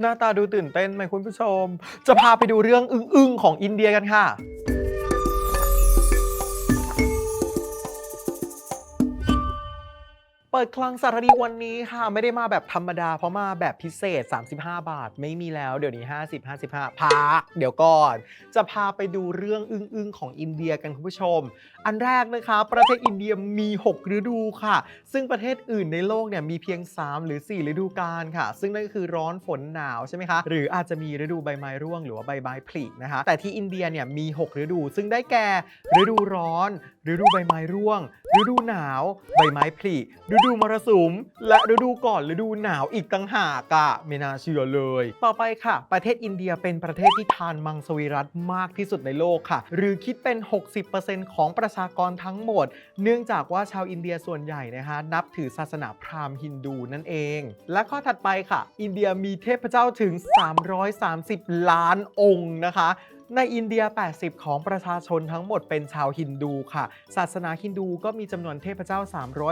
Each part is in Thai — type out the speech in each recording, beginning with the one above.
หน้าตาดูตื่นเต้นไหมคุณผู้ชม จะพาไปดูเรื่องอึ้งๆของอินเดียกันค่ะ ปิดคลังสารดีวันนี้ค่ะ ไม่ได้มาแบบธรรมดา เพราะมาแบบพิเศษ 35 บาท ไม่มีแล้วเดี๋ยวนี้ 50 55พักเดี๋ยวก่อน จะพาไปดูเรื่องอึ้งๆ ของอินเดียกันคุณผู้ชม อันแรกนะคะ ประเทศอินเดียมี 6 ฤดูค่ะ ซึ่งประเทศอื่นในโลกเนี่ยมีเพียง 3 หรือ 4 ฤดูกาลค่ะ ซึ่งนั่นก็คือร้อนฝนหนาวใช่ไหมคะหรืออาจจะมีฤดูใบไม้ร่วงหรือว่าใบไม้ผลินะคะแต่ที่อินเดียเนี่ยมี 6 ฤดู ซึ่งได้แก่ฤดูร้อน ฤดูใบไม้ร่วง ฤดูหนาว ใบไม้ผลิฤดูมรสุม และฤดูก่อนฤดูหนาวอีกต่างหากอะไม่น่าเชื่อเลย ต่อไปค่ะ ประเทศอินเดียเป็นประเทศที่ทานมังสวิรัตมากที่สุดในโลกค่ะ หรือคิดเป็น 60%ของประชากรทั้งหมด เนื่องจากว่าชาวอินเดียส่วนใหญ่นะคะนับถือศาสนาพราหมณ์ฮินดูนั่นเอง และข้อถัดไปค่ะ อินเดียมีเทพเจ้าถึง 330 ล้านองค์นะคะในอินเดีย 80 ของประชาชนทั้งหมดเป็นชาวฮินดูค่ะ ศาสนาฮินดูก็มีจำนวนเทพเจ้า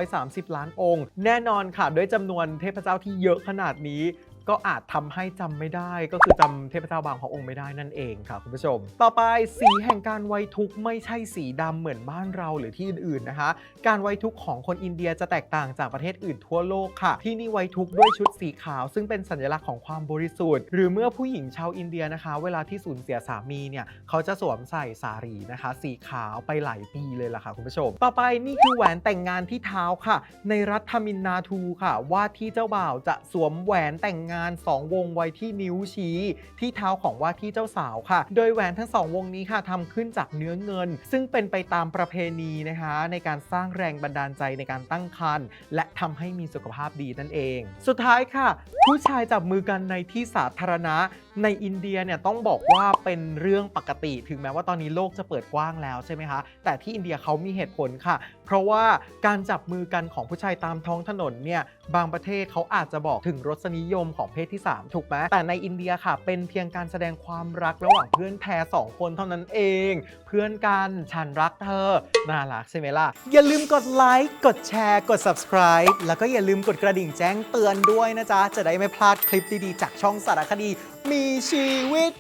330 ล้านองค์ แน่นอนค่ะ ด้วยจำนวนเทพเจ้าที่เยอะขนาดนี้ ก็อาจทำให้จำไม่ได้ ก็คือจำเทพเจ้าบางพระองค์ไม่ได้นั่นเองค่ะคุณผู้ชม ต่อไปสีแห่งการไว้ทุกข์ไม่ใช่สีดำเหมือนบ้านเราหรือที่อื่นๆนะคะ การไว้ทุกข์ของคนอินเดียจะแตกต่างจากประเทศอื่นทั่วโลกค่ะ ที่นี่ไว้ทุกข์ด้วยชุดสีขาว ซึ่งเป็นสัญลักษณ์ของความบริสุทธิ์ หรือเมื่อผู้หญิงชาวอินเดียนะคะ เวลาที่สูญเสียสามีเนี่ยเขาจะสวมใส่สารีนะคะ สีขาวไปหลายปีเลยล่ะค่ะคุณผู้ชม ต่อไปนี่คือแหวนแต่งงานที่เท้าค่ะ ในรัฐทมินนาทูค่ะ ว่าที่เจ้าบ่าวจะสวมแหวนแต่งงาน2 วงไว้ที่นิ้วชี้ ที่เท้าของว่าที่เจ้าสาวค่ะ โดยแหวนทั้งสองวงนี้ค่ะทำขึ้นจากเนื้อเงิน ซึ่งเป็นไปตามประเพณีนะคะ ในการสร้างแรงบันดาลใจในการตั้งครรภ์และทำให้มีสุขภาพดีนั่นเอง สุดท้ายค่ะ ผู้ชายจับมือกันในที่สาธารณะในอินเดียเนี่ยต้องบอกว่าเป็นเรื่องปกติ ถึงแม้ว่าตอนนี้โลกจะเปิดกว้างแล้วใช่ไหมคะแต่ที่อินเดียเขามีเหตุผลค่ะเพราะว่าการจับมือกันของผู้ชายตามท้องถนนเนี่ยบางประเทศเขาอาจจะบอกถึงรสนิยมของเพศที่ 3 ถูกไหมแต่ในอินเดียค่ะ เป็นเพียงการแสดงความรักระหว่างเพื่อนแท้สองคนเท่านั้นเอง เพื่อนกันฉันรักเธอ น่ารักใช่ไหมล่ะ อย่าลืมกดไลค์กดแชร์ กด subscribe แล้วก็อย่าลืมกดกระดิ่งแจ้งเตือนด้วยนะจ๊ะ จะได้ไม่พลาดคลิปดีๆ จากช่องสารคดี มีชีวิต